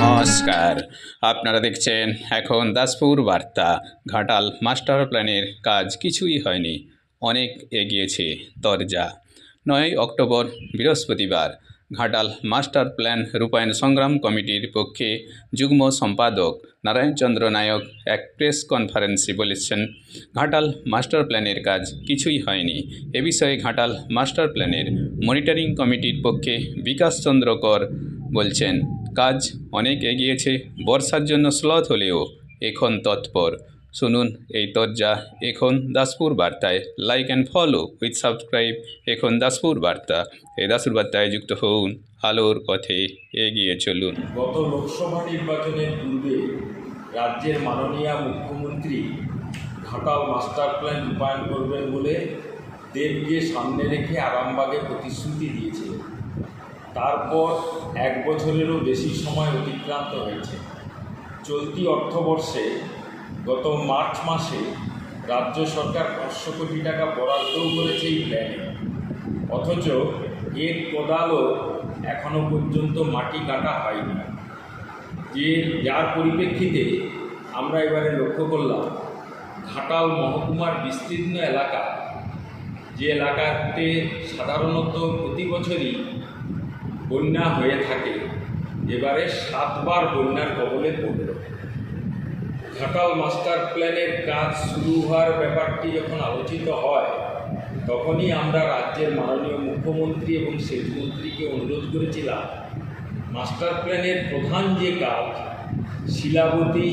নমস্কার। আপনারা দেখছেন এখন দাসপুর বার্তা। ঘাটাল মাস্টার প্ল্যানের কাজ কিছুই হয়নি। অনেক এগিয়েছে দরজা। নয় অক্টোবর, বৃহস্পতিবার। ঘাটাল মাস্টার প্ল্যান রূপায়ণ সংগ্রাম কমিটির পক্ষে যুগ্ম সম্পাদক নারায়ণচন্দ্র নায়ক এক প্রেস কনফারেন্সে বলেছেন, ঘাটাল মাস্টার প্ল্যানের কাজ কিছুই হয়নি। এ বিষয়ে ঘাটাল মাস্টার প্ল্যানের মনিটরিং কমিটির পক্ষে বিকাশ চন্দ্র কর বলছেন, কাজ অনেক এগিয়েছে। বর্ষার জন্য স্লথ হলেও এখন তৎপর। শুনুন এই তরজা এখন দাসপুর বার্তায় like and follow with subscribe এখন দাসপুর বার্তা। এই দাসপুর বার্তায় যুক্ত হন আলোর পথে এগিয়ে চলুন। গত লোকসভা নির্বাচনের পূর্বে রাজ্যের মাননীয় মুখ্যমন্ত্রী ঘাটাল মাস্টার প্ল্যান রূপায়ণ করবেন বলে দেবকে সামনে রেখে আরামবাগে প্রতিশ্রুতি দিয়েছিলেন তারপর এক বছরেরও বেশি সময় অতিক্রান্ত হয়েছে। চলতি অর্থবর্ষে গত মার্চ মাসে রাজ্য সরকার পাঁচশো কোটি টাকা বরাদ্দও করেছে এই প্ল্যানে অথচ এর কোদালও এখনও পর্যন্ত মাটি কাটা হয়নি। যে যার পরিপ্রেক্ষিতে আমরা এবারে লক্ষ্য করলাম, ঘাটাল মহকুমার বিস্তীর্ণ এলাকা, যে এলাকাতে সাধারণত প্রতি বছরই বন্যা হয়ে থাকে, এবারে সাতবার বন্যার কবলে পড়ল। ঘাটাল মাস্টার প্ল্যানের কাজ শুরু হওয়ার ব্যাপারটি যখন আলোচিত হয়, তখনই আমরা রাজ্যের মাননীয় মুখ্যমন্ত্রী এবং সেচমন্ত্রীকে অনুরোধ করেছিলাম, মাস্টার প্ল্যানের প্রধান যে কাজ, শিলাবতী,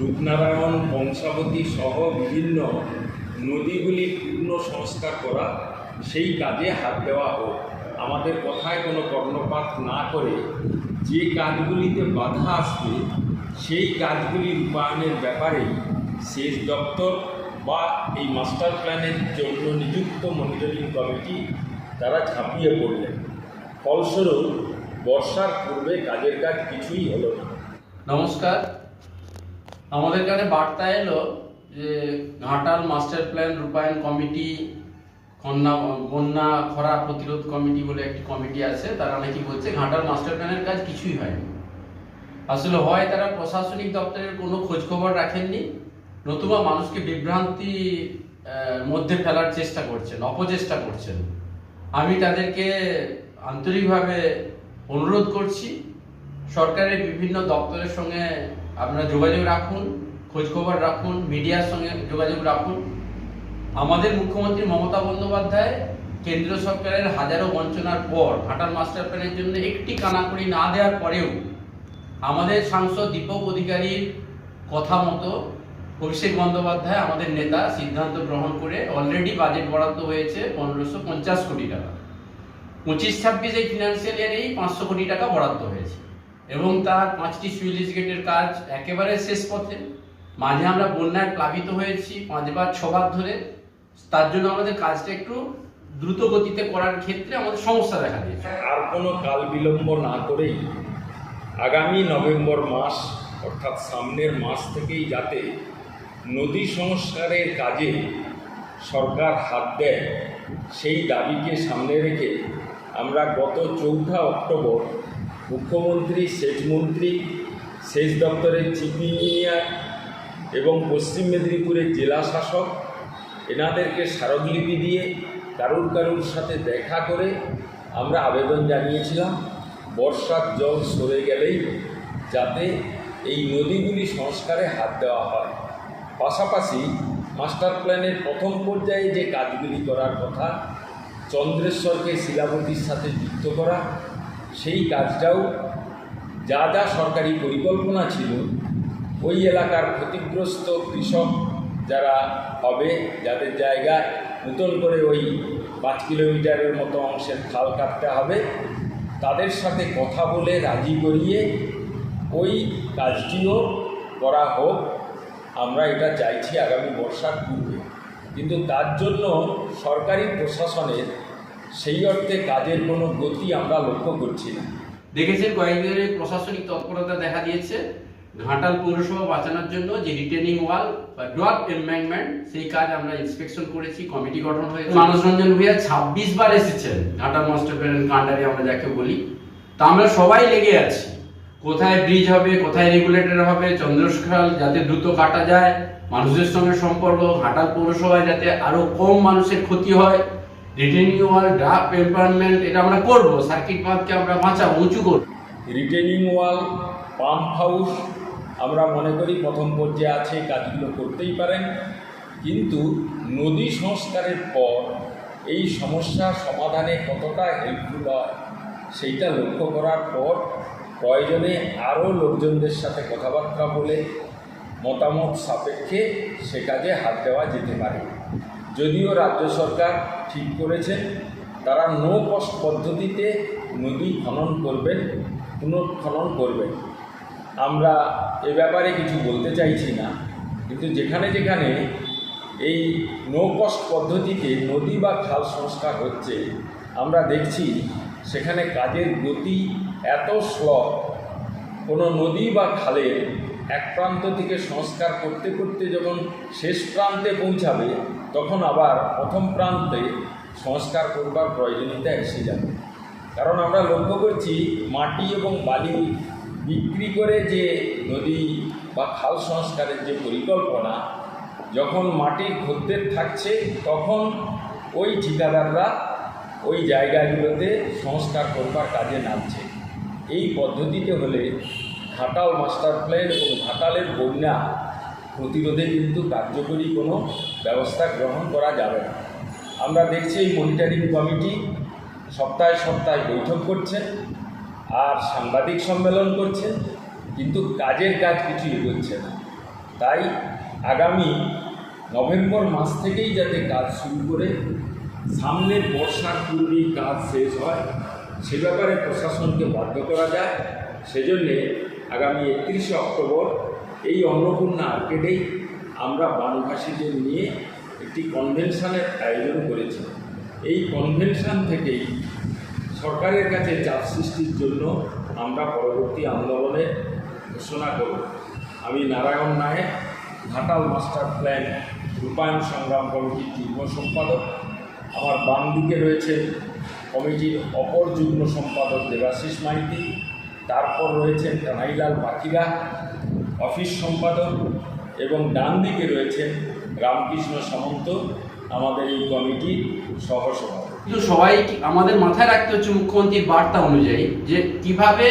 রূপনারায়ণ, বংশাবতী সহ বিভিন্ন নদীগুলি পূর্ণ সংস্কার করা, সেই কাজে হাত দেওয়া হোক। আমাদের কথায় কোনো কর্ণপাত না করে যে কাজগুলিতে বাধা আসবে, সেই কাজগুলি রূপায়ণের ব্যাপারে সেচ দপ্তর বা এই মাস্টার প্ল্যানের জন্য নিযুক্ত মনিটরিং কমিটি তারা ঝাঁপিয়ে পড়লেন। ফলস্বরূপ, বর্ষার পূর্বে কাজের কাজ কিছুই হলো না। নমস্কার। আমাদের কাছে বার্তা এলো যে ঘাটাল মাস্টার প্ল্যান রূপায়ণ কমিটি কন্যা, বন্যা খরা প্রতিরোধ কমিটি বলে একটি কমিটি আছে, তারা নাকি বলছে ঘাটাল মাস্টার প্ল্যানের কাজ কিছুই হয়নি। আসলে হয় তারা প্রশাসনিক দপ্তরের কোনো খোঁজ খবর রাখেননি, নতুবা মানুষকে বিভ্রান্তি মধ্যে ফেলার চেষ্টা করছেন, অপচেষ্টা করছেন। আমি তাদেরকে আন্তরিকভাবে অনুরোধ করছি, সরকারের বিভিন্ন দপ্তরের সঙ্গে আপনারা যোগাযোগ রাখুন, খোঁজখবর রাখুন, মিডিয়ার সঙ্গে যোগাযোগ রাখুন। আমাদের মুখ্যমন্ত্রী মমতা বন্দ্যোপাধ্যায় কেন্দ্র সরকারের হাজারো বঞ্চনার পর ঘাটাল মাস্টার প্ল্যানের জন্য একটি কানাকড়ি না দেওয়ার পরেও আমাদের সাংসদ দীপক অধিকারীর কথা মতো অভিষেক বন্দ্যোপাধ্যায়, আমাদের নেতা, সিদ্ধান্ত গ্রহণ করে অলরেডি বাজেট বরাদ্দ হয়েছে পনেরোশো পঞ্চাশ কোটি টাকা। পঁচিশ ছাব্বিশ ফিনান্সিয়াল ইয়ারেই পাঁচশো কোটি টাকা বরাদ্দ হয়েছে। এবং তার পাঁচটি সুইলিশ গেটের কাজ একেবারে শেষ পথে। মাঝে আমরা বন্যায় প্লাবিত হয়েছি, পাঁচবার, ছবার ধরে। তার জন্য আমাদের কাজটা একটু দ্রুত গতিতে করার ক্ষেত্রে আমাদের সমস্যা দেখা দিয়েছে। আর কোনো কাল বিলম্ব না করেই আগামী নভেম্বর মাস, অর্থাৎ সামনের মাস থেকেই যাতে নদী সংস্কারের কাজে সরকার হাত দেয়, সেই দাবিকে সামনে রেখে আমরা গত চৌঠা অক্টোবর মুখ্যমন্ত্রী সেচমন্ত্রী সেচ দপ্তরের চিফ ইঞ্জিনিয়ার এবং পশ্চিম মেদিনীপুরের জেলা শাসক এনাদেরকে স্মারকলিপি দিয়ে কারুর কারুর সাথে দেখা করে আমরা আবেদন জানিয়েছিলাম, বর্ষার জল সরে গেলেই যাতে এই নদীগুলি সংস্কারে হাত দেওয়া হয়। পাশাপাশি মাস্টার প্ল্যানের প্রথম পর্যায়ে যে কাজগুলি করার কথা, চন্দ্রেশ্বরকে শিলাবতীর সাথে যুক্ত করা, সেই কাজটাও যা যা সরকারি পরিকল্পনা ছিল, ওই এলাকার ক্ষতিগ্রস্ত কৃষক যারা হবে, যাদের জায়গায় নতুন করে ওই পাঁচ কিলোমিটারের মতো অংশের খাল কাটতে হবে, তাদের সাথে কথা বলে রাজি করিয়ে ওই কাজটিও করা হোক। আমরা এটা চাইছি আগামী বর্ষার পূর্বে। কিন্তু তার জন্য সরকারি প্রশাসনের সেই অর্থে কাজের কোনো গতি আমরা লক্ষ্য করছি না। দেখেছেন কয়েকদিনের প্রশাসনিক তৎপরতা দেখা দিয়েছে। ঘাটাল পৌরসভা বাঁচানোর জন্য যে রিটেনিং ওয়াল বা ড্রপ এম্বাঙ্কমেন্ট সেই কাজ আমরা ইন্সপেকশন করেছি কমিটি গঠন হয়েছে। মানস রঞ্জন ভূঁইয়া ছাব্বিশ বার এসেছেন ঘাটাল মাস্টার প্ল্যান কান্ডারে আমরা যাকে বলি। তা আমরা সবাই লেগে আছি। কোথায় ব্রিজ হবে কোথায় রেগুলেটর হবে চন্দ্রশখাল যাতে দ্রুত কাটা যায় মানুষের সঙ্গে সম্পর্ক ঘাটাল পৌরসভায় যাতে আরও কম মানুষের ক্ষতি হয় রিটেনিং ওয়াল ড্রাফট এম্পাওয়ারমেন্ট এটা আমরা করব সার্কিট বাঁধকে আমরা বাঁচাবো উঁচু করব। রিটেনিং ওয়াল পাম্প হাউস আমরা মনে করি প্রথম পর্যায়ে আছে কাজগুলো করতেই পারেন। কিন্তু নদী সংস্কারের পর এই সমস্যা সমাধানে কতটা হেল্পফুল হয়, সেইটা লক্ষ্য করার পর প্রয়োজনে আরও লোকজনদের সাথে কথাবার্তা বলে মতামত সাপেক্ষে সে কাজে হাত দেওয়া যেতে পারে। যদিও রাজ্য সরকার ঠিক করেছেন, তারা নো কস্ট পদ্ধতিতে নদী খনন করবেন পুনঃখনন করবেন। আমরা এ ব্যাপারে কিছু বলতে চাইছি না। কিন্তু যেখানে যেখানে এই নো কস্ট পদ্ধতিতে নদী বা খাল সংস্কার হচ্ছে, আমরা দেখছি সেখানে কাজের গতি এত স্লো কোনো নদী বা খালের এক প্রান্ত থেকে সংস্কার করতে করতে যখন শেষ প্রান্তে পৌঁছাবে, তখন আবার প্রথম প্রান্তে সংস্কার করবার প্রয়োজনীয়তা এসে যাবে। কারণ আমরা লক্ষ্য করছি মাটি এবং বালি বিক্রি করে যে নদী বা খাল সংস্কারের যে পরিকল্পনা, যখন মাটির খদ্দের থাকছে, তখন ওই ঠিকাদাররা ওই জায়গাগুলোতে সংস্কার করবার কাজে নামছে। এই পদ্ধতিতে হলে ঘাটাল মাস্টার প্ল্যান এবং ঘাটালের বন্যা প্রতিরোধে কিন্তু কার্যকরী কোনো ব্যবস্থা গ্রহণ করা যাবে না। আমরা দেখছি এই মনিটারিং কমিটি সপ্তাহে সপ্তাহে বৈঠক করছে। আর সাংবাদিক সম্মেলন করছে কিন্তু কাজের কাজ কিছুই এগোচ্ছে না। তাই আগামী নভেম্বর মাস থেকেই যাতে কাজ শুরু করে সামনের বর্ষার পূর্বেই কাজ শেষ হয়, সে ব্যাপারে প্রশাসনকে বাধ্য করা যায়। সেজন্যে আগামী একত্রিশে অক্টোবর এই অন্নপূর্ণা আর্কেডেই আমরা বানভাসীদের নিয়ে একটি কনভেনশনের আয়োজন করেছি। এই কনভেনশন থেকেই সরকারের কাছে চাপ সৃষ্টির জন্য আমরা পরবর্তী আন্দোলনে ঘোষণা করব। আমি নারায়ণ নায়ক, ঘাটাল মাস্টার প্ল্যান রূপায়ণ সংগ্রাম কমিটির যুগ্ম সম্পাদক। আমার বাম দিকে রয়েছে কমিটির অপর যুগ্ম সম্পাদক দেবাশিস মাইতি। তারপর রয়েছেন কানাইলাল পাখিরা, অফিস সম্পাদক এবং ডান দিকে রয়েছেন রামকৃষ্ণ সামন্ত। আমাদের এই কমিটির সহসভাপতি। কিন্তু সবাই আমাদের মাথায় রাখতে হচ্ছে মুখ্যমন্ত্রীর বার্তা অনুযায়ী যে কীভাবে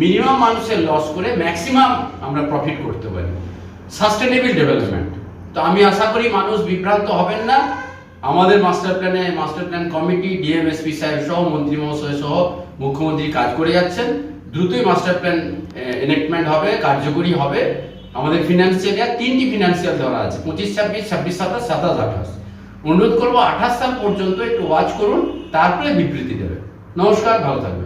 মিনিমাম মানুষের লস করে ম্যাক্সিমাম আমরা প্রফিট করতে পারি। সাস্টেনেবল ডেভেলপমেন্ট তো আমি আশা করি মানুষ বিভ্রান্ত হবেন না। আমাদের মাস্টার প্ল্যানে মাস্টার প্ল্যান কমিটি ডিএমএসপি সাহেব সহ, মন্ত্রী মহাশয় সহ মুখ্যমন্ত্রী কাজ করে যাচ্ছেন। দ্রুতই মাস্টার প্ল্যান এনেক্টমেন্ট হবে, কার্যকরী হবে। আমাদের ফিনান্সিয়াল তিনটি ফিনান্সিয়াল ধরা আছে, পঁচিশ, ছাব্বিশ ছাব্বিশ, সাতাশ সাতাশ, আঠাশ। অনুরোধ করব আঠাশ সাল পর্যন্ত একটু ওয়াচ করুন তারপরে বিবৃতি দেবে। নমস্কার ভালো থাকবেন।